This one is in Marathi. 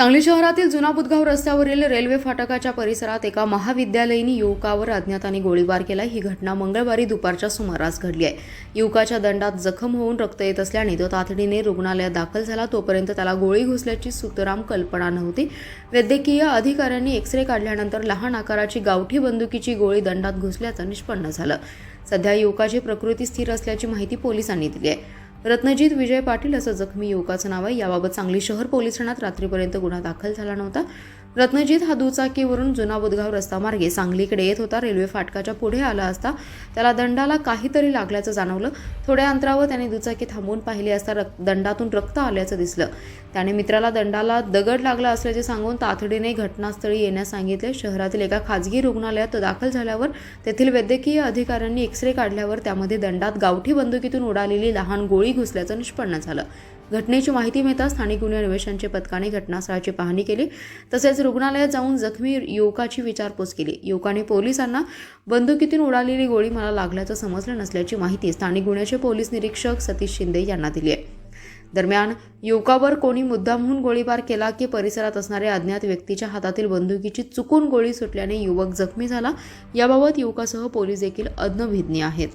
सांगली शहरातील जुना बुधगाव रस्त्यावरील रेल्वे फाटकाच्या परिसरात एका महाविद्यालयीन युवकावर अज्ञाताने गोळीबार केला. ही घटना मंगळवारी दुपारच्या सुमारास घडली आहे. युवकाच्या दंडात जखम होऊन रक्त येत असल्याने तो तातडीने रुग्णालयात दाखल झाला. तोपर्यंत त्याला गोळी घुसल्याची सुतराम कल्पना नव्हती. वैद्यकीय अधिकाऱ्यांनी एक्सरे काढल्यानंतर लहान आकाराची गावठी बंदुकीची गोळी दंडात घुसल्याचं निष्पन्न झालं. सध्या युवकाची प्रकृती स्थिर असल्याची माहिती पोलिसांनी दिली आहे. रत्नजित विजय पाटील असं जखमी युवकाचं नाव आहे. याबाबत सांगली शहर पोलीस ठाण्यात रात्रीपर्यंत गुन्हा दाखल झाला नव्हता. रत्नजित हा दुचाकीवरून जुना बुधगाव रस्तामार्गे सांगलीकडे येत होता. रेल्वे फाटकाच्या पुढे आला असता त्याला दंडाला काहीतरी लागल्याचं जाणवलं. थोड्या अंतरावर त्याने दुचाकी थांबवून पाहिली असता रक दंडातून रक्त आल्याचं दिसलं. त्याने मित्राला दंडाला दगड लागला असल्याचे सांगून तातडीने घटनास्थळी येण्यास सांगितले. शहरातील एका खाजगी रुग्णालयात दाखल झाल्यावर तेथील वैद्यकीय अधिकाऱ्यांनी एक्सरे काढल्यावर त्यामध्ये दंडात गावठी बंदुकीतून उडालेली लहान गोळी घुसल्याचं निष्पन्न झालं. घटनेची माहिती मिळताच स्थानिक गुन्हे अन्वेषणचे पथकाने घटनास्थळाची पाहणी केली. तसेच रुग्णालयात जाऊन जखमी युवकाची विचारपूस केली. युवकाने पोलिसांना बंदुकीतून उडालेली गोळी मला लागल्याचं समजलं नसल्याची माहिती स्थानिक गुन्ह्याचे पोलीस निरीक्षक सतीश शिंदे यांना दिली आहे. दरम्यान युवकावर कोणी मुद्दामहून गोळीबार केला की परिसरात असणाऱ्या अज्ञात व्यक्तीच्या हातातील बंदुकीची चुकून गोळी सुटल्याने युवक जखमी झाला याबाबत युवकासह पोलीस देखील अज्ञभिज्ञ आहेत.